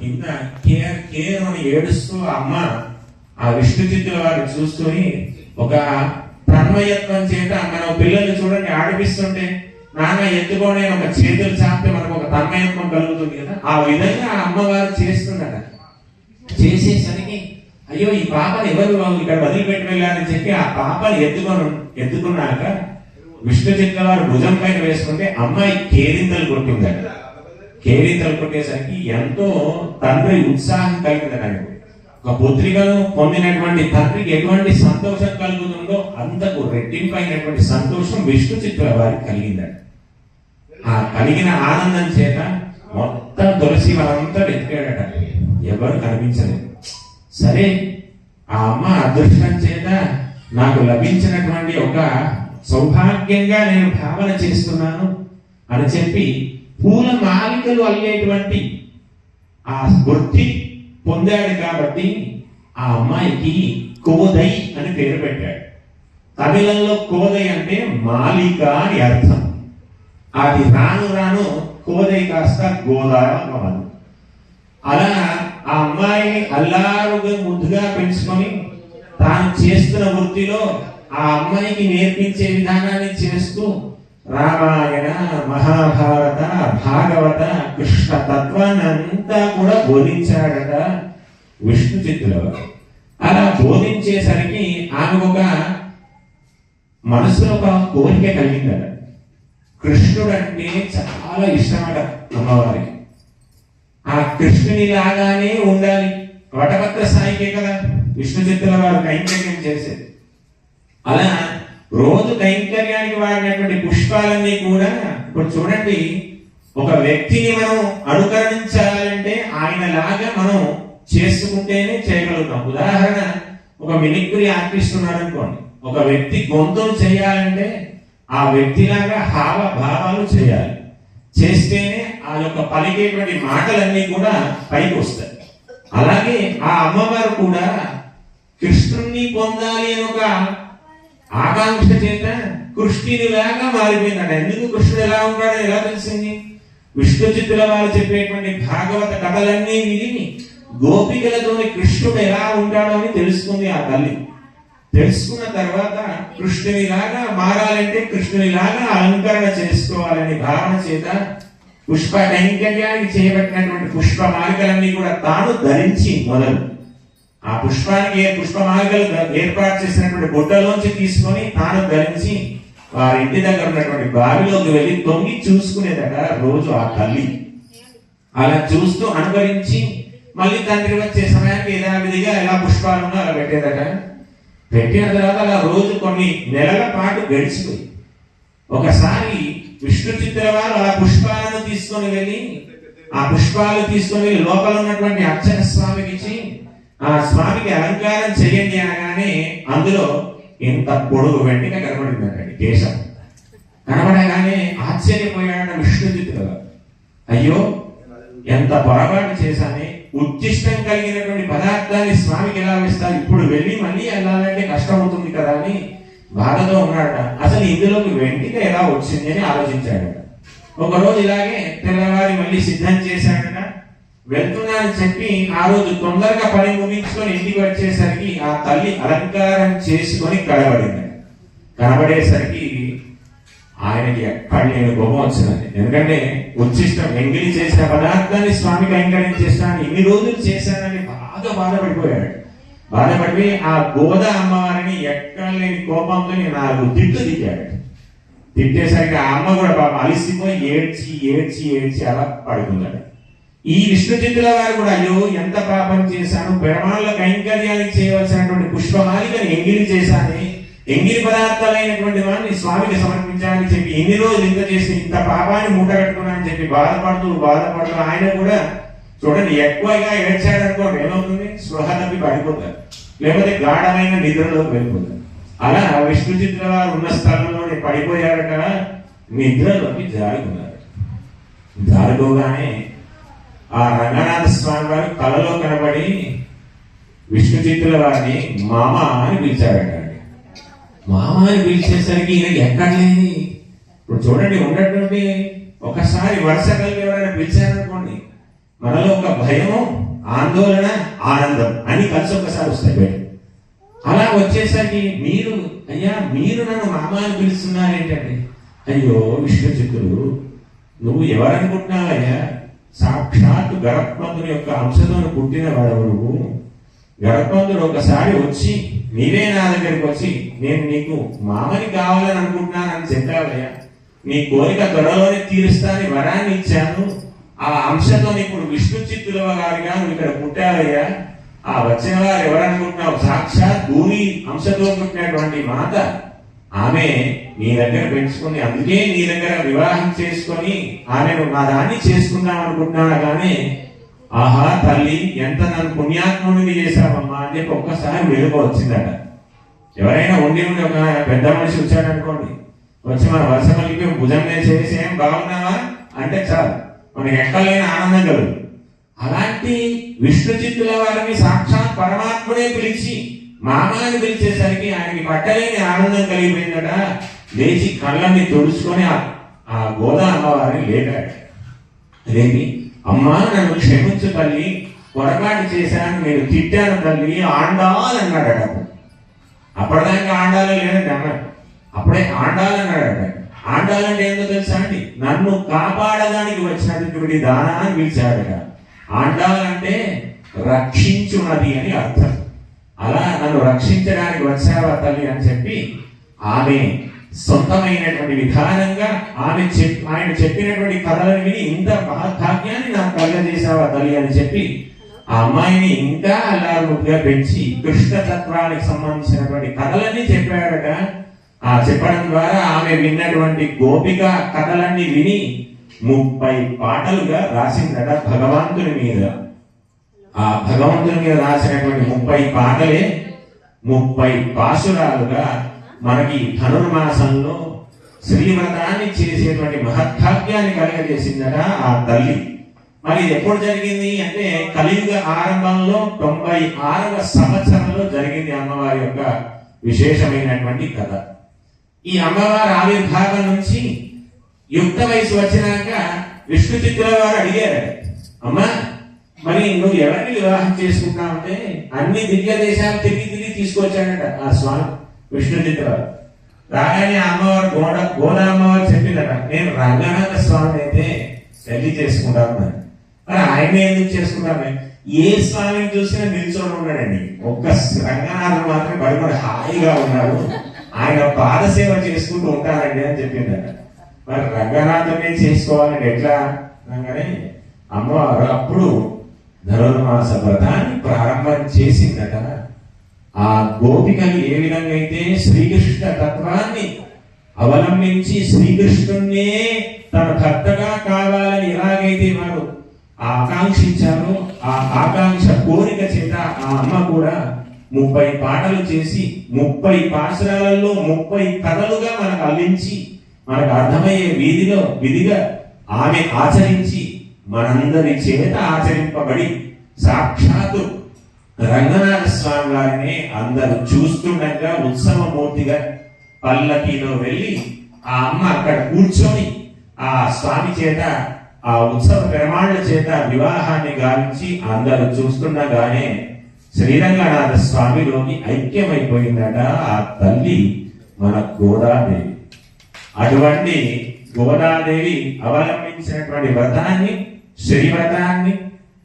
కింద care care అని ఏడుస్తూ అమ్మ ఆ విష్ణుచిత్తుల వారిని చూసుకొని ఒక తన్మయత్వం చేత మనం పిల్లల్ని చూడండి ఆడిపిస్తుంటే నాన్న ఎత్తుకొని ఒక చేతులు చాపితే మనకు ఒక తన్మయత్వం కలుగుతుంది కదా? ఆ విధంగా ఆ అమ్మవారు చేస్తుందట. చేసేసరికి అయ్యో ఈ పాపని ఎవరు ఇక్కడ వదిలిపెట్టి వెళ్ళారని చెప్పి ఆ పాపని ఎత్తుకొని ఎత్తుకున్నాక విష్ణుతిత్తుల వారు భుజం పైన వేసుకుంటే అమ్మాయి కేరింతలు కొట్టిందట. కేరీ కొట్టేసరికి ఎంతో తండ్రి ఉత్సాహం కలిగిందట ఒక పుత్రికను పొందినటువంటి తండ్రికి ఎటువంటి సంతోషం కలుగుతుందో అంతకు రెట్టింపైనటువంటి సంతోషం విష్ణు చిత్తుల వారికి కలిగిందట ఆ కలిగిన ఆనందం చేత మొత్తం తులసి వాళ్ళంతా వెతికాడట. ఎవరు కనిపించలేదు. సరే ఆ అమ్మ అదృష్టం చేత నాకు లభించినటువంటి ఒక సౌభాగ్యంగా నేను భావన చేస్తున్నాను అని చెప్పి పూల మాలికలు అల్లేటువంటి ఆ వృత్తి పొందాడు కాబట్టి ఆ అమ్మాయికి కోదై అని పేరు పెట్టాడు. తమిళంలో కోదై అంటే మాలిక అని అర్థం. అది రాను రాను కోదై కాస్త గోదావరి అవ్వదు అలా ఆ అమ్మాయిని అల్లారుగా ముద్దుగా పెంచుకొని తాను చేస్తున్న వృత్తిలో ఆ అమ్మాయికి నేర్పించే విధానాన్ని చేస్తూ రామాయణ మహాభారత భాగవత కృష్ణ తత్వాన్ని అంతా కూడా బోధించాడట విష్ణు చిత్తుల. అలా బోధించేసరికి ఆమె ఒక మనసులో ఒక కోరిక కలిగిందట. కృష్ణుడు అంటే చాలా ఇష్టమట అమ్మవారికి. ఆ కృష్ణుని లాగానే ఉండాలి. వటభద్ర సాయికే కదా విష్ణు చిత్తుల వారు కైంకర్యం చేసేది. అలా రోజు కైంకర్యానికి వాడినటువంటి పుష్పాలన్నీ కూడా ఇప్పుడు చూడండి ఒక వ్యక్తిని మనం అనుకరించాలంటే ఆయన లాగా మనం చేసుకుంటేనే చేయగలుగుతాం. ఉదాహరణ ఒక మిమిక్రీ ఆర్టిస్ట్ ఉన్నాడు అనుకోండి ఒక వ్యక్తి గొంతులు చేయాలంటే ఆ వ్యక్తిలాగా హావ భావాలు చేయాలి. చేస్తేనే ఆ యొక్క పలికేటువంటి మాటలన్నీ కూడా పైకి వస్తాయి అలాగే ఆ అమ్మవారు కూడా కృష్ణుణ్ణి పొందాలి అని ఒక ఆకాంక్ష చేత కృష్ణునిలాగా మారిపోయినాడు. ఎందుకు కృష్ణుడు ఎలా ఉన్నాడో ఎలా తెలిసింది? విష్ణు చిత్తుల వారు చెప్పేటువంటి భాగవత కథలన్నీ విని గోపికలతోని కృష్ణుడు ఎలా ఉంటాడో అని తెలుసుకుంది ఆ తల్లి. తెలుసుకున్న తర్వాత కృష్ణునిలాగా మారాలంటే కృష్ణునిలాగా అలంకరణ చేసుకోవాలని భావన చేత పుష్ప కైంకర్యానికి చేయబట్టినటువంటి పుష్ప మార్గలన్నీ కూడా తాను ధరించి మొదలు. ఆ పుష్పానికి ఏ పుష్పమాలికలు ఏర్పాటు చేసినటువంటి బుట్టలోంచి తీసుకొని తాను ధరించి వారి ఇంటి దగ్గర ఉన్నటువంటి బావిలోకి వెళ్ళి తొంగి చూసుకునేదట రోజు ఆ తల్లి. అలా చూస్తూ అనుభవించి మళ్ళీ తండ్రి వచ్చే సమయానికి యథావిధిగా ఎలా పుష్పాలు అలా పెట్టేదట. పెట్టిన తర్వాత అలా రోజు కొన్ని నెలల పాటు గడిచిపోయి. ఒకసారి విష్ణు చిత్ర వారు అలా పుష్పాలను తీసుకొని వెళ్ళి ఆ పుష్పాలు తీసుకొని వెళ్ళి లోపల ఉన్నటువంటి అర్చన స్వామికి ఇచ్చి ఆ స్వామికి అలంకారం చేయండి అనగానే అందులో ఇంత పొడుగు వెంటనే కనబడిందండి కేశం కనబడగానే ఆశ్చర్యపోయాడు విష్ణు అయ్యో ఎంత పొరపాటు చేశానే. ఉచ్చిష్టం కలిగినటువంటి పదార్థాన్ని స్వామికి ఎలా వేస్తారు ఇప్పుడు వెళ్ళి మళ్ళీ వెళ్ళాలంటే కష్టం అవుతుంది కదా అని బాధతో ఉన్నాడట. అసలు ఇందులోకి వెంటిక ఎలా వచ్చింది అని ఆలోచించాడట ఒకరోజు ఇలాగే తెల్లవారి మళ్ళీ సిద్ధం చేశాడట. వెళ్తున్నా అని చెప్పి ఆ రోజు తొందరగా పని ముగించుకొని ఇంటికి వచ్చేసరికి ఆ తల్లి అలంకారం చేసుకొని కనబడింది. కనబడేసరికి ఆయనకి ఎక్కడ నేను కోపం వచ్చిందండి. ఎందుకంటే ఉచ్చిష్టం ఎంగిలి చేసిన పదార్థాన్ని స్వామికి అంకరం చేస్తాను ఇన్ని రోజులు చేశానని బాగా బాధపడిపోయాడు. బాధపడిపోయి ఆ గోద అమ్మవారిని ఎక్కడ లేని కోపంతో నాలుగు తిట్టు దిగాడు తిట్టేసరికి ఆ అమ్మ కూడా పాప అలిసిపోయి ఏడ్చి ఏడ్చి ఏడ్చి అలా పడుకుందాడు. ఈ విష్ణు చిత్తుల కూడా అయ్యో ఎంత పాపం చేశాను పెరమాళ్ళ కైంకర్యానికి చేయవలసినటువంటి పుష్పమాలికని ఎంగిలి చేశాను ఎంగిలి పదార్థాలైనటువంటి వాడిని స్వామికి సమర్పించాలని చెప్పి ఎన్ని రోజులు ఇంత చేసి ఇంత పాపాన్ని మూట కట్టుకున్నానని చెప్పి బాధపడుతూ బాధపడుతూ ఆయన కూడా చూడండి ఎక్కువగా ఏడ్చాడు ఏమవుతుంది? స్పృహ తప్పి పడిపోతారు. లేకపోతే గాఢమైన నిద్రలోకి వెళ్ళిపోతారు. అలా విష్ణుచిత్ర వారు ఉన్న స్థలంలోనే పడిపోయారట. నిద్రలోకి జారుకున్నారు. జారుకోగానే ఆ రంగనాథ స్వామి వారు కలలో కనబడి విష్ణు వారిని మామ అని పిలిచాడట. మామ అని పిలిచేసరికి ఈయనకి ఎక్కడ లేని ఇప్పుడు చూడండి ఉన్నటువంటి ఒకసారి వరుస కలిగి ఎవరైనా పిలిచారనుకోండి మనలో ఒక భయము ఆందోళన ఆనందం అని కలిసి ఒకసారి వస్తాయి అలా వచ్చేసరికి మీరు అయ్యా మీరు నన్ను మామ అని పిలుస్తున్నారేంటండి? అయ్యో విష్ణు చిత్తులు నువ్వు ఎవరనుకుంటున్నావయ్యా? సాక్షాత్ గరత్మంతుని యొక్క అంశంలో పుట్టిన వాడవు గరత్మంతుడు ఒకసారి వచ్చి నీవే నా దగ్గరికి వచ్చి నేను నీకు మామని కావాలని అనుకుంటున్నానని చెప్పావయ్యా. నీ కోరిక త్వరలోనే తీరుస్తాని వరాన్ని ఇచ్చాను. ఆ అంశతో ఇప్పుడు విష్ణు చిత్తుల గారిగా నువ్వు ఇక్కడ పుట్టావయ్యా. ఆ వచ్చిన వారు ఎవరనుకుంటున్నావు? సాక్షాత్ భూమి అంశతో పుట్టినటువంటి మాత ఆమె నీ దగ్గర పెంచుకొని అందుకే నీ దగ్గర వివాహం చేసుకొని ఆమెను నా దాన్ని చేసుకుందాం అనుకుంటున్నాడు కానీ ఆహా తల్లి ఎంత నన్ను పుణ్యాత్ముడిని చేశావమ్మా అని చెప్పి ఒక్కసారి వెలుగు వచ్చిందట. ఎవరైనా ఉండి ఉండి ఒక పెద్ద మనిషి వచ్చాడనుకోండి వచ్చి మన వర్ష కలిపి భుజం మీద చేసి ఏం బాగున్నావా? అంటే చాలు. మనకి ఎక్కలేని ఆనందం కలుగు అలాంటి విష్ణు చిత్తుల వారిని సాక్షాత్ పరమాత్ముడే పిలిచి మామాని పిలిచేసరికి ఆయనకి పట్టలేని ఆనందం కలిగిపోయిందట. లేచి కళ్ళని తుడుచుకొని ఆ- గోదా అమ్మవారిని లేపాడు. అదేంటి? అమ్మా నన్ను క్షమించు తల్లి పొరపాటు చేశాను నేను తిట్టాను తల్లి ఆండాల్ అన్నాడట అప్పుడు. అప్పటిదాకా ఆండాలే లేదండి అమ్మ. అప్పుడే ఆండాల్ ఆండాలంటే ఏంటో తెలుసా అండి? నన్ను కాపాడడానికి వచ్చినటువంటి దానా అని పిలిచాడట. ఆండాలంటే రక్షించున్నది అని అర్థం. అలా నన్ను రక్షించడానికి వచ్చావా తల్లి అని చెప్పి ఆమె సొంతమైనటువంటి విధానంగా ఆమె చెప్ ఆయన చెప్పినటువంటి కథలను విని ఇంత మహద్భాగ్యాన్ని నాకు కలగజేశావా తల్లి అని చెప్పి ఆ అమ్మాయిని ఇంకా అల్లారుగా పెంచి కృష్ణ సంబంధించినటువంటి కథలన్నీ చెప్పాడట. ఆ చెప్పడం ద్వారా ఆమె విన్నటువంటి గోపిక కథలన్నీ విని ముప్పై పాటలుగా రాసిందట భగవంతుని మీద. ఆ భగవంతుని మీద రాసినటువంటి ముప్పై పాటలే ముప్పై పాసురాలుగా మనకి ధనుర్మాసంలో శ్రీవ్రతాన్ని చేసేటువంటి మహద్భాగ్యాన్ని కలగజేసిందట ఆ తల్లి. మరి ఎప్పుడు జరిగింది అంటే కలియుగ ఆరంభంలో తొంభై ఆరవ సంవత్సరంలో జరిగింది అమ్మవారి యొక్క విశేషమైనటువంటి కథ. ఈ అమ్మవారి ఆవిర్భావం నుంచి యుక్త వయసు వచ్చినాక విష్ణు చిత్తుల వారు అడిగారు అమ్మా మరి నువ్వు ఎవరిని వివాహం చేసుకుంటావంటే అన్ని దివ్య దేశాలు తిరిగి తిరిగి తీసుకొచ్చాడట ఆ స్వామి విష్ణు రాగానే అమ్మవారు గోడ గోడ అమ్మవారు చెప్పిందట నేను రంగనాథ స్వామి అయితే పెళ్ళి చేసుకుంటాను మరి. ఆయన ఎందుకు చేసుకుంటాను ఏ స్వామిని చూసినా నిల్చొని ఉన్నాడండి ఒక్క రంగనాథుడు మాత్రం బడి మరి హాయిగా ఉన్నాడు. ఆయన పాదసేవ చేసుకుంటూ ఉంటానండి అని చెప్పిందట. మరి రంగనాథమే చేసుకోవాలని ఎట్లా? అనగానే అమ్మవారు అప్పుడు ధనుర్మాస వ్రతాన్ని ప్రారంభం చేసిందట. ఆ గోపికలు ఏ విధంగా అయితే శ్రీకృష్ణ తత్వాన్ని అవలంబించి శ్రీకృష్ణున్నే తన భర్తగా కావాలని ఎలాగైతే వారు ఆకాంక్షించారో ఆ ఆకాంక్ష కోరిక చేత ఆ అమ్మ కూడా ముప్పై పాటలు చేసి ముప్పై పాశరాలలో ముప్పై కథలుగా మనకు అల్లించి మనకు అర్థమయ్యే వీధిలో విధిగా ఆమె ఆచరించి మనందరి చేత ఆచరింపబడి సాక్షాత్తు రంగనాథ స్వామి వారిని అందరూ చూస్తుండగా ఉత్సవమూర్తిగా పల్లకిలో వెళ్ళి ఆ అమ్మ అక్కడ కూర్చొని ఆ స్వామి చేత ఆ ఉత్సవ ప్రమాణ చేత వివాహాన్ని గావించి అందరూ చూస్తుండగానే శ్రీరంగనాథ స్వామిలోని ఐక్యమైపోయిందట ఆ తల్లి మన గోదాదేవి. అటువంటి గోదాదేవి అవలంబించినటువంటి వ్రతాన్ని శ్రీ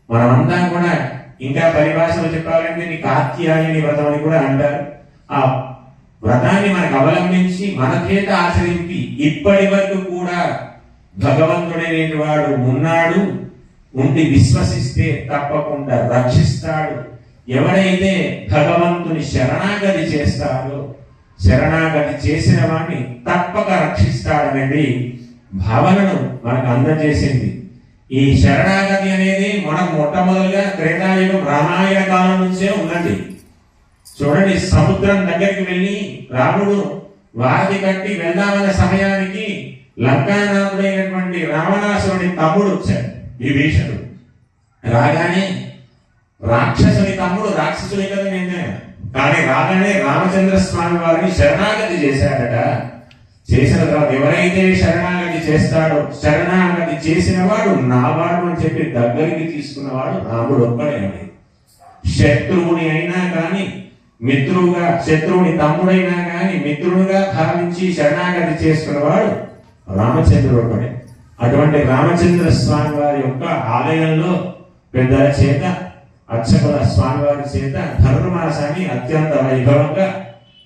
మనమంతా కూడా ఇంకా పరిభాషలో చెప్పాలంటే నీ కాత్యాయని వ్రతం అని కూడా అంటారు. ఆ వ్రతాన్ని మనకు అవలంబించి మన చేత ఆచరించి ఇప్పటి వరకు కూడా భగవంతుడైన వాడు ఉన్నాడు. ఉండి విశ్వసిస్తే తప్పకుండా రక్షిస్తాడు. ఎవడైతే భగవంతుని శరణాగతి చేస్తాడో శరణాగతి చేసిన వాడిని తప్పక రక్షిస్తాడనేది భావనను మనకు అందజేసింది. ఈ శరణాగతి అనేది మనం మొట్టమొదటిగా త్రేతాయుగం రామాయణ కాలం నుంచే ఉన్నది. చూడండి సముద్రం దగ్గరికి వెళ్ళి రాముడు వారి కట్టి వెళ్దామన్న సమయానికి లంకానాథుడైనటువంటి రావణాసురుడి తమ్ముడు వచ్చాడు విభీషణుడు. రాగానే రాక్షసుని తమ్ముడు రాక్షసుని కదా నేను కానీ రాగానే రామచంద్ర స్వామి వారిని శరణాగతి చేశాడట చేసిన తర్వాత ఎవరైతే శరణాగతి చేస్తాడు? శరణాగతి చేసినవాడు నావాడు అని చెప్పి దగ్గరికి తీసుకున్నవాడు రాముడు ఒక్కడే శత్రువుని అయినా కానీ మిత్రువుగా శత్రువుని తమ్ముడైనా కానీ మిత్రుడుగా భావించి శరణాగతి చేసుకున్నవాడు రామచంద్రుడు ఒకడే అటువంటి రామచంద్ర స్వామి వారి యొక్క ఆలయంలో పెద్దల చేత అర్చకుల స్వామి వారి చేత ధనుర్మాసాన్ని అత్యంత వైభవంగా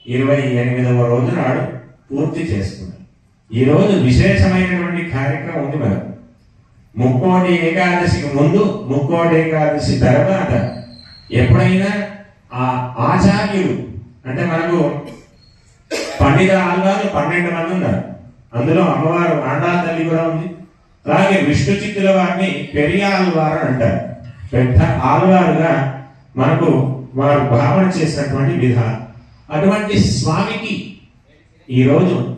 ఇరవై ఎనిమిదవ రోజు నాడు పూర్తి చేసుకున్నాం ఈ రోజు విశేషమైనటువంటి కార్యక్రమం ఉంది మనం ముక్కోటి ఏకాదశికి ముందు ముక్కోటి ఏకాదశి తర్వాత ఎప్పుడైనా ఆ ఆచార్యులు అంటే మనకు పండిత ఆల్వారు పన్నెండు మంది ఉన్నారు. అందులో అమ్మవారు ఆండా తల్లి కూడా ఉంది. అలాగే విష్ణు చిత్తుల వారిని పెరియ ఆల్వారు అంటారు. పెద్ద ఆల్వారుగా మనకు వారు భావన చేసినటువంటి విధానం. అటువంటి స్వామికి ఈరోజు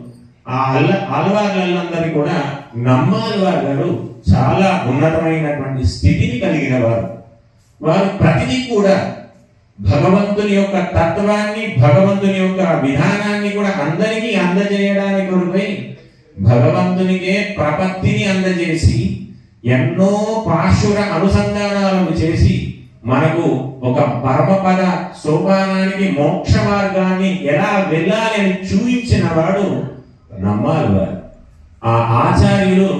ఆ అల్ల ఆల్వార్లందరినీ కూడా నమ్మాల్వార్ గారు చాలా ఉన్నతమైనటువంటి స్థితిని కలిగిన వారు. వారు ప్రతిదీ కూడా భగవంతుని యొక్క తత్వాన్ని భగవంతుని యొక్క విధానాన్ని కూడా అందరికీ అందజేయడానికి కొరకై భగవంతునికే ప్రపత్తిని అందజేసి ఎన్నో పాశుర అనుసంధానాలను చేసి మనకు ఒక పరమపద సోపానానికి మోక్ష మార్గాన్ని ఎలా వెళ్ళాలి అని చూపించిన వాడు నమ్మాలి. వారు ఆ ఆచార్యులు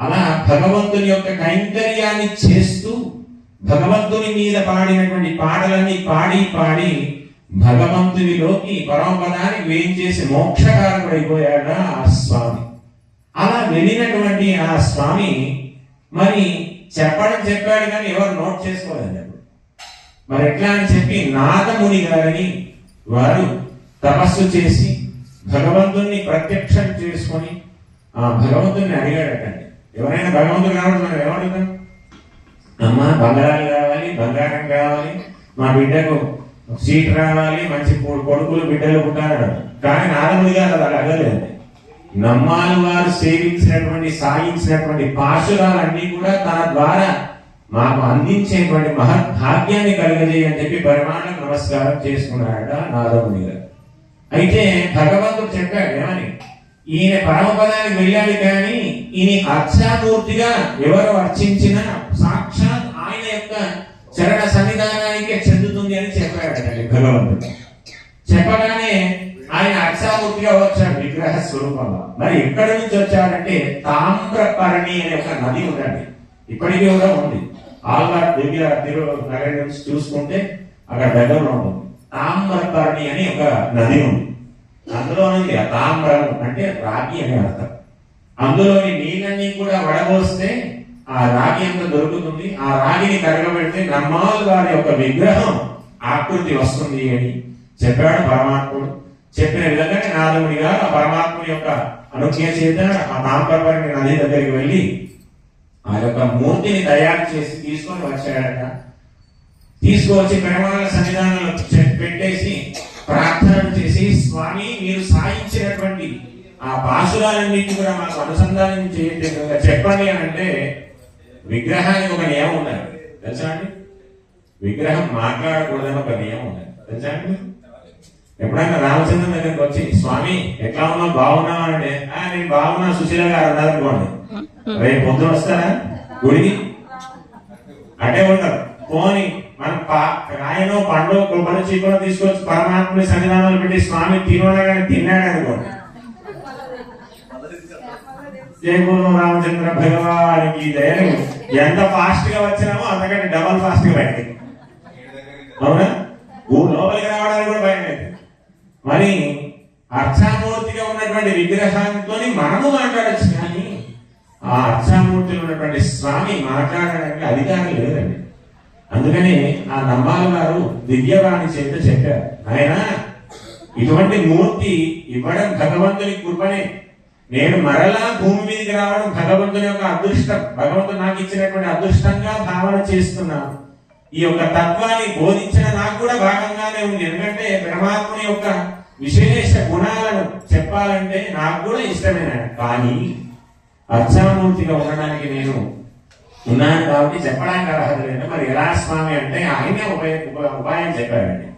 అలా భగవంతుని యొక్క కైంకర్యాన్ని చేస్తూ భగవంతుని మీద పాడినటువంటి పాటలన్నీ పాడి పాడి భగవంతునిలోకి పరమపదానికి వేయించేసి చేసి ఆ స్వామి. అలా వెళ్ళినటువంటి ఆ స్వామి మరి చెప్పడం చెప్పాడు కానీ ఎవరు నోట్ చేసుకోలేదు మరి ఎట్లా అని చెప్పి నాదముని గారని వారు తపస్సు చేసి భగవంతుణ్ణి ప్రత్యక్షం చేసుకొని ఆ భగవంతుని అడిగాడటండి. ఎవరైనా భగవంతుడు కాబట్టి మనం ఏమడుగుతాం అమ్మా బంగారాలు కావాలి బంగారం కావాలి మా బిడ్డకు సీట్ రావాలి మంచి కొడుకులు బిడ్డలు పుట్టారు కానీ నారదుడి గారు అది అడగలేదు నమ్మాలు వారు సేవించినటువంటి సాగించినటువంటి పాశురాలన్నీ కూడా తన ద్వారా మాకు అందించేటువంటి మహద్భాగ్యాన్ని కలుగజేయని చెప్పి పరిమాణం నమస్కారం చేసుకున్నాడట నారదుడి గారు. అయితే భగవంతుడు చెప్పాడు ఏమని? ఈయన పరమపదానికి వెళ్ళాడు కానీ ఈయన అర్చామూర్తిగా ఎవరు అర్చించిన సాక్షాత్ ఆయన యొక్క చరణ సన్నిధానానికే చెందుతుంది అని చెప్పాడు భగవంతుడు. చెప్పగానే ఆయన అక్షామూర్తిగా వచ్చాడు విగ్రహ స్వరూపంలో మరి ఎక్కడి నుంచి వచ్చాడంటే తామ్రపరణి అనే ఒక నది ఉందండి. ఇప్పటికీ కూడా ఉంది. ఆల్వార్ దివ్య తిరు నగరం నుంచి చూసుకుంటే అక్కడ దగ్గరలో ఉంటుంది. తామ్రపర్ణి అని ఒక నది ఉంది. అందులో నుంచి ఆ తామ్రం అంటే రాగి అని అర్థం. అందులోని నీళ్ళన్నీ కూడా వడబోస్తే ఆ రాగి అంత దొరుకుతుంది? ఆ రాగిని కరగబెడితే నమ్మాలు వారి యొక్క విగ్రహం ఆకృతి వస్తుంది అని చెప్పాడు పరమాత్ముడు. చెప్పిన విధంగానే నారదుడి గారు ఆ పరమాత్ముడి యొక్క అనుజ్ఞ చేత ఆ తామ్రపర్ణి నది దగ్గరికి వెళ్ళి ఆ యొక్క మూర్తిని తయారు చేసి తీసుకొని వచ్చాడట. తీసుకువచ్చి పెరమాల సన్నిధానంలో పెట్టేసి ప్రార్థన చేసి స్వామి మీరు సాయించినటువంటి ఆ పాశురాలన్నింటినీ కూడా మాకు అనుసంధానం చేయండి చెప్పండి అని అంటే విగ్రహానికి ఒక నియమం ఉన్నది. తెలుసా అండి? విగ్రహం మాట్లాడకూడదని ఒక నియమం ఉన్నది. తెలుసా అండి? ఎప్పుడైనా రామచంద్ర దగ్గరికి వచ్చి స్వామి ఎట్లా ఉన్నావు బాగున్నావా అంటే "ఆ, నేను బాగున్నా సుశీల గారు అన్నారనుకోండి రేపు పొద్దున వస్తారా? గుడికి? అంటే ఉండరు. పోని మనం పా- కాయనో పండు కొబ్బరి చీకులో తీసుకొచ్చి పరమాత్మని సన్నిధానాలు పెట్టి స్వామి తినగానే తిన్నాడు అనుకోండి జయ రామచంద్ర భగవానికి జయ. ఎంత ఫాస్ట్గా వచ్చినామో అంతకంటే డబల్ ఫాస్ట్గా బయట అవునా? ఊరు లోపలికి రావడానికి కూడా భయం లేదు. మరి అర్చామూర్తిగా ఉన్నటువంటి విగ్రహాంతో మనము మాట్లాడచ్చు కానీ ఆ అర్చామూర్తిలో ఉన్నటువంటి స్వామి మాట్లాడడానికి అధికారం లేదండి. అందుకని ఆ నమ్మాల గారు దివ్యవాణి చేత చెప్పారు. ఆయన ఇటువంటి మూర్తి ఇవ్వడం భగవంతుని కృపనే. నేను మరలా భూమి మీదకి రావడం భగవంతుని యొక్క అదృష్టం. భగవంతుడు నాకు ఇచ్చినటువంటి అదృష్టంగా భావన చేస్తున్నాను. ఈ యొక్క తత్వాన్ని బోధించిన నాకు కూడా భాగంగానే ఉంది. ఎందుకంటే పరమాత్ముని యొక్క విశేష గుణాలను చెప్పాలంటే నాకు కూడా ఇష్టమైన కానీ అర్చనమూర్తిగా ఉండడానికి నేను ఉన్నాను కాబట్టి చెప్పడానికి అర్హత లేదు మరి ఎలా స్వామి అంటే ఆయనే ఉపాయ ఉప- ఉపాయం చెప్పారండి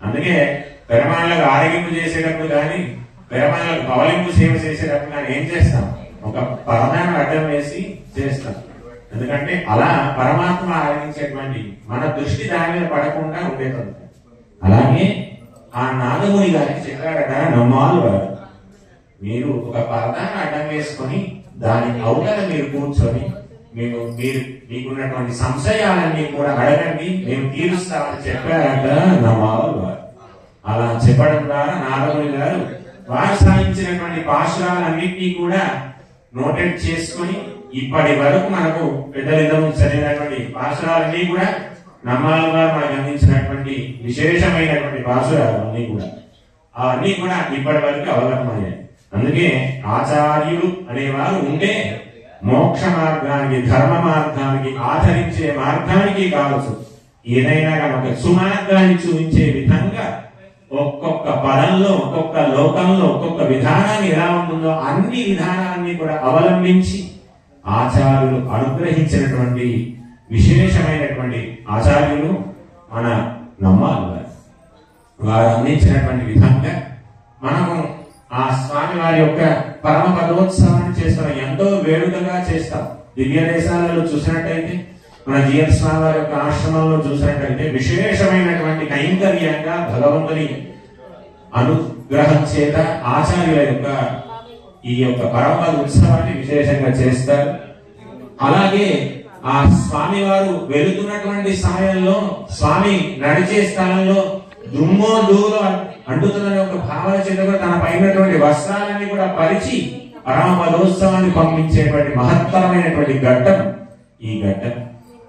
అందుకే పెరమాణులకు ఆరగింపు చేసేటప్పుడు కానీ పెరమాణులకు పవలింపు సేవ చేసేటప్పుడు కానీ ఏం చేస్తాం? ఒక పరదాన్ని అడ్డం వేసి చేస్తాం. ఎందుకంటే అలా పరమాత్మ ఆరాధించేటువంటి మన దృష్టి దాని మీద పడకుండా ఉండేది అలాగే ఆ నాగముని గారికి చెప్పాడట నమ్మాలు వారు. మీరు ఒక పరదాన్ని అడ్డం వేసుకొని దాని అవుతల మీరు కూర్చొని మేము మీరు మీకున్నటువంటి సంశయాలన్నీ కూడా అడగండి. మేము తీరుస్తామని చెప్పారట నమ్మాలు గారు. అలా చెప్పడం ద్వారా నాగముని గారు వారు సాధించినటువంటి పాశురాలన్నింటినీ కూడా నోటెడ్ చేసుకొని ఇప్పటి వరకు మనకు పెద్దలిద్దము చదివినటువంటి పాశురాలన్నీ కూడా నమ్మాల గారు మనకు అందించినటువంటి విశేషమైనటువంటి పాశురాలు కూడా అవన్నీ కూడా ఇప్పటి వరకు అవగతమయ్యాయి అందుకే ఆచార్యులు అనేవారు ఉంటే మోక్ష మార్గానికి ధర్మ మార్గానికి ఆచరించే మార్గానికి కావచ్చు. ఏదైనా కనుక సుమార్గాన్ని చూపించే విధంగా ఒక్కొక్క పదంలో ఒక్కొక్క లోకంలో ఒక్కొక్క విధానాన్ని ఎలా ఉంటుందో అన్ని విధానాన్ని కూడా అవలంబించి ఆచార్యులు అనుగ్రహించినటువంటి విశేషమైనటువంటి ఆచార్యులు మన నమ్మాలి వారు. వారు అందించినటువంటి విధంగా మనము ఆ స్వామి వారి యొక్క పరమ పదోత్సవాన్ని చేస్తారు ఎంతో వేడుకగా చేస్తాం. దివ్య దేశాలలో చూసినట్టయితే మన జిఎల్ స్వామి వారి యొక్క ఆశ్రమంలో చూసినట్టయితే విశేషమైనటువంటి కైంకర్యంగా భగవంతుని అనుగ్రహం చేత ఆచార్యుల యొక్క ఈ యొక్క పరమ ఉత్సవాన్ని విశేషంగా చేస్తారు. అలాగే ఆ స్వామి వారు వెళుతున్నటువంటి సమయంలో స్వామి నడిచే స్థలంలో దుమ్మో దూలో అంటుతుందనే ఒక భావన చేత కూడా తన పైనటువంటి వస్త్రాలన్నీ కూడా పరిచి పరమ పంపించేటువంటి మహత్తరమైనటువంటి ఘట్టం ఈ ఘట్టం.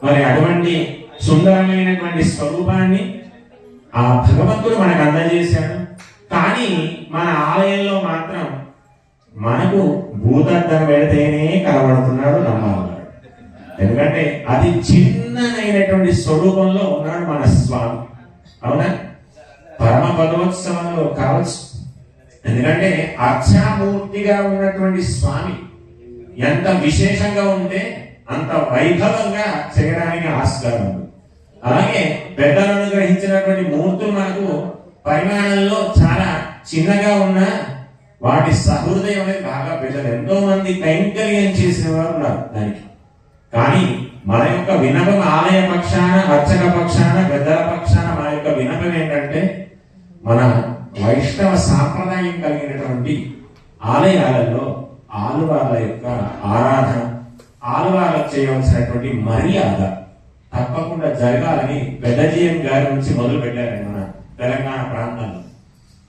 మరి అటువంటి సుందరమైనటువంటి స్వరూపాన్ని ఆ భగవంతుడు మనకు అందజేశాడు. కానీ మన ఆలయంలో మాత్రం మనకు భూతద్దం పెడితేనే కనబడుతున్నాడు నమ్మాలన్నాడు ఎందుకంటే అది చిన్ననైనటువంటి స్వరూపంలో ఉన్నాడు మన స్వామి. అవునా? పరమ పదోత్సవంలో కావచ్చు. ఎందుకంటే అర్చామూర్తిగా ఉన్నటువంటి స్వామి ఎంత విశేషంగా ఉంటే అంత వైభవంగా చేయడానికి ఆస్కారం ఉంది. అలాగే పెద్దలను అనుగ్రహించినటువంటి మూర్తులు మనకు పరిమాణంలో చాలా చిన్నగా ఉన్న వాటి సహృదయం అనేది బాగా పెద్దలు. ఎంతో మంది కైంకర్యం చేసిన వారు ఉన్నారు దానికి. కానీ మన యొక్క వినపం ఆలయ పక్షాన అర్చక పక్షాన పెద్దల పక్షాన కారణం ఏంటంటే మన వైష్ణవ సాంప్రదాయం కలిగినటువంటి ఆలయాలలో ఆలువార్ల యొక్క ఆరాధన ఆలువార్లకు చేయవలసినటువంటి మర్యాద తప్పకుండా జరగాలని పెద్దజీఎం గారి నుంచి మొదలు పెట్టారండి మన తెలంగాణ ప్రాంతంలో.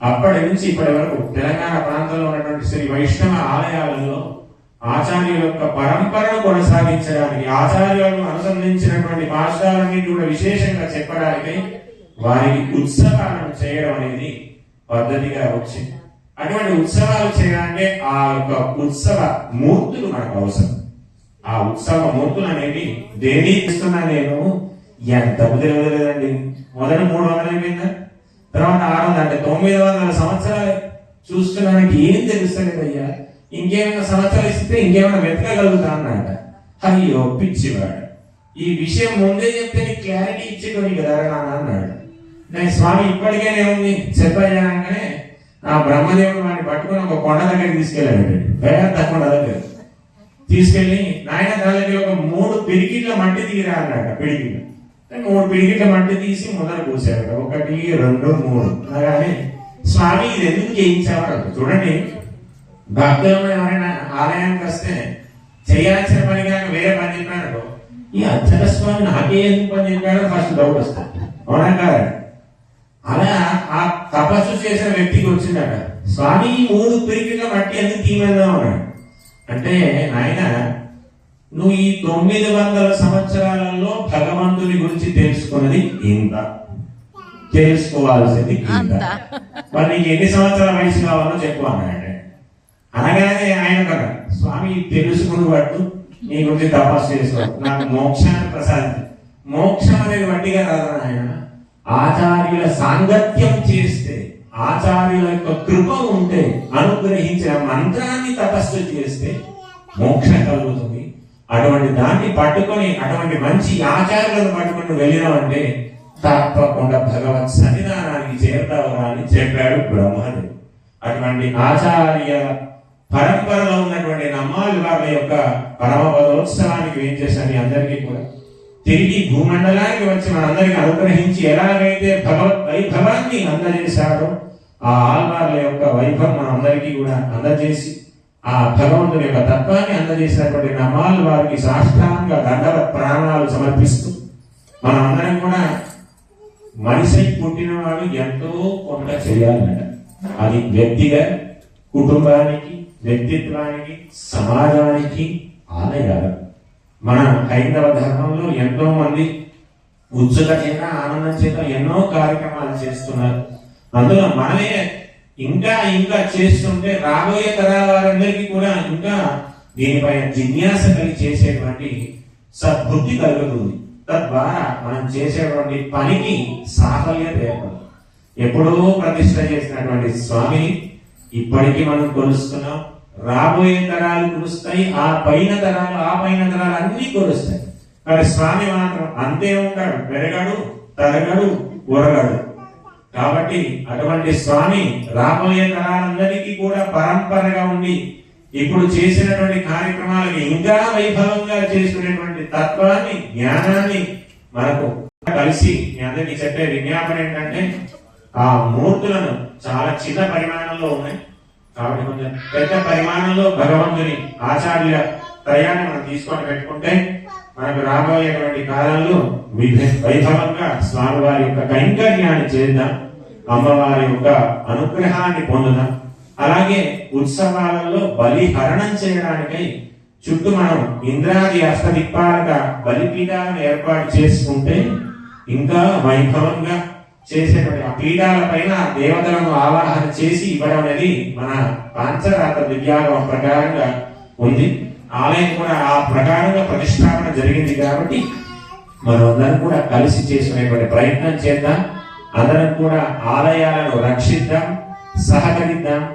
అప్పటి నుంచి ఇప్పటి వరకు తెలంగాణ ప్రాంతంలో ఉన్నటువంటి శ్రీ వైష్ణవ ఆలయాలలో ఆచార్యుల యొక్క పరంపరను కొనసాగించడానికి ఆచార్యులను అనుసంధించినటువంటి పాఠశాలన్నింటి కూడా విశేషంగా చెప్పడానికి వారికి ఉత్సవాలను చేయడం అనేది పద్ధతిగా వచ్చింది అటువంటి ఉత్సవాలు చేయాలంటే ఆ యొక్క ఉత్సవ మూర్తులు మనకు అవసరం. ఆ ఉత్సవ మూర్తులు అనేవి దేని ఇస్తున్నా నేను? ఎంత తెలియలేదండి మొదటి మూడు వందలు అయిపోయిందా? తర్వాత ఆరు వందలు అంటే తొమ్మిది వందల సంవత్సరాలు చూస్తున్నానికి ఏం తెలుస్తలేదయ్యా? ఇంకేమైనా సంవత్సరాలు ఇస్తే ఇంకేమైనా వెతకగలుగుతా అన్నట అయ్యో పిచ్చివాడు. ఈ విషయం ముందే చెప్తే క్లారిటీ ఇచ్చేటోని కదా నాన్న అన్నాడు. నేను స్వామి ఇప్పటికేనే ఉంది చెప్పయ్యాగానే ఆ బ్రహ్మదేవుడు వాడిని పట్టుకొని ఒక కొండ దగ్గరికి తీసుకెళ్ళాడు పెద్ద కొండ దగ్గర. తీసుకెళ్ళి నాయన దానికి ఒక మూడు పిడికిట్ల మట్టి తీరా అన్నాడు పిడికిట్లు. మూడు పిడికిట్ల మట్టి తీసి మొదలు పూసాడు ఒకటి రెండు మూడు. అలాగే స్వామి ఇది ఎందుకు చేయించావాడు చూడండి. భక్తులు ఎవరైనా ఆలయానికి వస్తే చేయాల్సిన పని కానీ వేరే పని చెప్పాడు ఈ అర్చక స్వామి నాకే ఎందుకు పని చెప్పాడో ఫస్ట్ డౌట్ వస్తుంది. అవునా కాదు? అలా ఆ తపస్సు చేసిన వ్యక్తికి వచ్చిందట. స్వామి మూడు పిరికిల మట్టి ఎందుకు తీయమన్నా ఉన్నాడు అంటే నాయన నువ్వు ఈ తొమ్మిది వందల సంవత్సరాలలో భగవంతుని గురించి తెలుసుకున్నది ఇంత. తెలుసుకోవాల్సింది ఇంత. మరి నీకు ఎన్ని సంవత్సరాల వయసు కావాలో చెప్పు అన్నాడు అనగానే ఆయన కదా స్వామి తెలుసుకుని పట్టు. నీ గురించి తపస్సు చేసుకో నాకు మోక్షాన్ని ప్రసాదించు. మోక్షం అనేది వడ్డీగా రాదు ఆయన ఆచార్యుల సాంగత్యం చేస్తే ఆచార్యుల యొక్క కృప ఉంటే అనుగ్రహించిన మంత్రాన్ని తపస్సు చేస్తే మోక్షం కలుగుతుంది. అటువంటి దాన్ని పట్టుకొని అటువంటి మంచి ఆచార్యులను పట్టుకుని వెళ్ళినామంటే తప్పకుండా భగవత్ సన్నిధానానికి చేరుతావు అని చెప్పాడు బ్రహ్మదేవుడు. అటువంటి ఆచార్య పరంపరలో ఉన్నటువంటి నమ్మాలి వాళ్ళ యొక్క పరమ పదోత్సవానికి ఏం చేశాను అందరికీ కూడా? తిరిగి భూమండలానికి వచ్చి మనందరికీ అనుగ్రహించి ఎలాగైతే భగవత్ వైభవాన్ని అందజేశాడో ఆ ఆల్వార్ల యొక్క వైభవం మనందరికీ కూడా అందజేసి ఆ భగవంతుని యొక్క తత్వాన్ని అందజేసినటువంటి నమాల్ వారికి సాష్టాంగ దండవ ప్రాణాలు సమర్పిస్తూ మనం అందరం కూడా మనిషి పుట్టినవాడు ఎంతో కొంత చేయాలన్నట అది వ్యక్తిగా కుటుంబానికి వ్యక్తిత్వానికి సమాజానికి ఆలయాలు. మన హైందవ ధర్మంలో ఎంతో మంది ఉత్సుక చేత ఆనందం చేత ఎన్నో కార్యక్రమాలు చేస్తున్నారు. అందులో మనమే ఇంకా ఇంకా చేస్తుంటే రాబోయే తరాల వారందరికీ కూడా ఇంకా దీనిపైన జిజ్ఞాస కలిగి చేసేటువంటి సద్బుద్ధి కలుగుతుంది. తద్వారా మనం చేసేటువంటి పనికి సాఫల్యత ఏర్పడుతుంది. ఎప్పుడో ప్రతిష్ట చేసినటువంటి స్వామిని ఇప్పటికీ మనం కొలుస్తున్నాం. రాబోయే తరాలు కురుస్తాయి ఆ పైన తరాలు ఆ పైన తరాలు అన్ని కురుస్తాయి. కానీ స్వామి మాత్రం అంతే ఉంటాడు. పెరగడు తరగడు ఉరగడు కాబట్టి అటువంటి స్వామి రాబోయే తరాలందరికీ కూడా పరంపరగా ఉండి ఇప్పుడు చేసినటువంటి కార్యక్రమాలకి ఇంకా వైభవంగా చేసుకునేటువంటి తత్వాన్ని జ్ఞానాన్ని మనకు కలిసి మీ అందరికీ చెప్పే విజ్ఞాపన ఏంటంటే ఆ మూర్తులను చాలా చిన్న పరిమాణంలో ఉన్నాయి. కాబట్టి కొంచెం పెద్ద పరిమాణంలో భగవంతుని ఆచార్య త్రయాన్ని మనం తీసుకొని పెట్టుకుంటే మనకు రాబోయేటువంటి కాలంలో విభ- వైభవంగా స్వామివారి యొక్క కైంకర్యాన్ని చేద్దాం అమ్మవారి యొక్క అనుగ్రహాన్ని పొందుదాం. అలాగే ఉత్సవాలలో బలిహరణం చేయడానికై చుట్టూ మనం ఇంద్రాది అష్టదిక్పాలక బలిపీఠాలను ఏర్పాటు చేసుకుంటే ఇంకా వైభవంగా చేసేటువంటి ఆ పీఠాల పైన దేవతలను ఆవాహన చేసి ఇవ్వడం అనేది మన పాంచరాత్ర విద్యాగం ప్రకారంగా ఉంది. ఆలయం కూడా ఆ ప్రకారంగా ప్రతిష్టాపన జరిగింది కాబట్టి మనమందరం కూడా కలిసి చేసినటువంటి ప్రయత్నం చేద్దాం. అందరం కూడా ఆలయాలను రక్షిద్దాం సహకరిద్దాం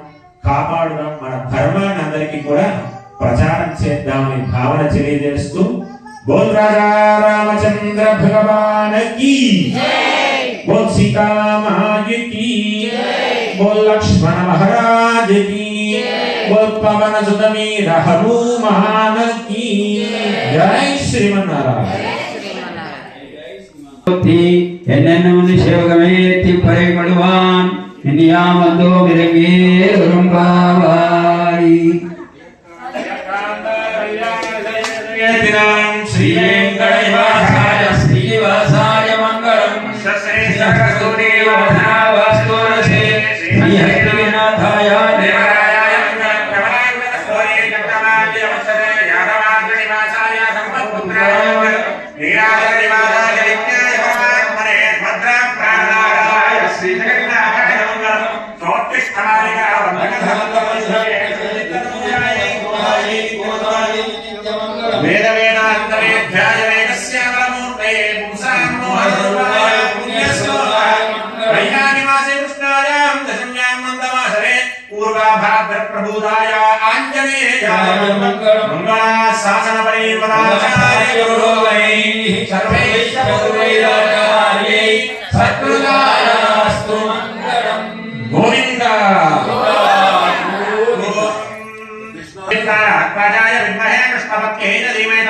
కాపాడుదాం. మన ధర్మాన్ని అందరికీ కూడా ప్రచారం చేద్దామని భావన తెలియజేస్తూ. బోల్ రాజా రామచంద్ర భగవాన్ बोल सीता महाराज की बोल लक्ष्मण महाराज की बोल पवन सुत वीर हनुमान की जय श्रीमन्नारायण தி என்னென்னு சிவகமேத்தி பறைபடுவான் இனியாமந்தோ விலங்கே வரும்பாவாய் ఆంజనేయాయ మంగళా శాసన పరివరాచార్య గురువై సర్వేశ పూర్వైరాచార్యై సత్కృతాయాస్తు మంగళం గోవింద ఆత్మాజాయ విద్మహే కృష్ణపత్యేన ధీమహి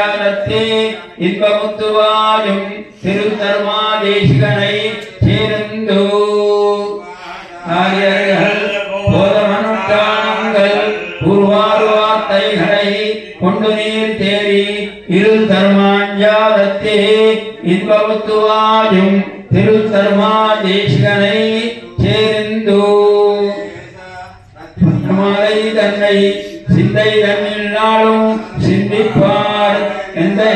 இருத்தர்மாஞ்சாலத்தே இன்பமுத்துவாயும் திருத்தர்மாதேசிகனை சேர்ந்து ஆரியர்கள் போதமனுட்டானங்கள் உருவாறு வார்த்தைகளை கொண்டு நீர் தேறி இரு தர்மாஞ்சாலத்தே இன்பமுத்துவாயும் திருத்தர்மாதேசிகனை சேர்ந்து. தன்னை சிந்தை தன்னில் நாளும் சிந்திப்பார்.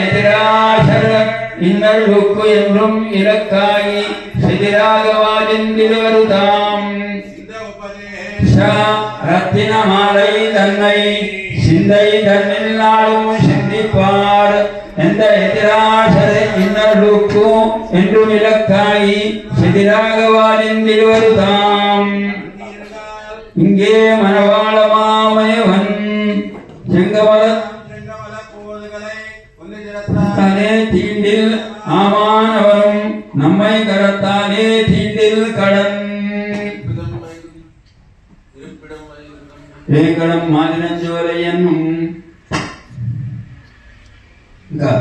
எதிராசர இன்னல் உக்கு என்றும் இலக்காயி சிதிராகவாதின் திருவருதாம். ரத்தின மாலை தன்னை சிந்தை தன்னில் நாளும் சிந்திப்பார். எந்த எதிராசர இன்னல் உக்கு என்றும் இலக்காயி சிதிராகவாதின் திருவருதாம். இங்கே மனவாளமாமயவன் செங்கமலத் ആവാനവനും നമ്മെ കടത്താനേ തീണ്ടിൽ കടൻ. ഏകടം മാലിനഞ്ചു വരെയെന്നും ఇంకా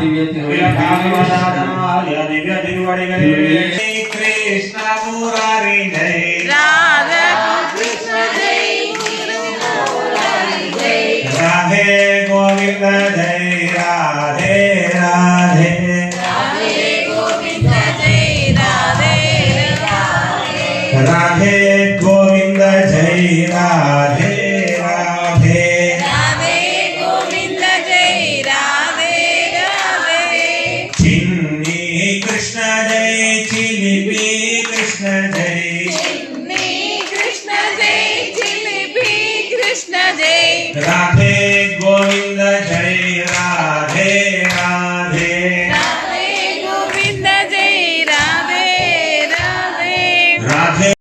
దివ్య తిరువడి కృష్ణ మురారి జయ.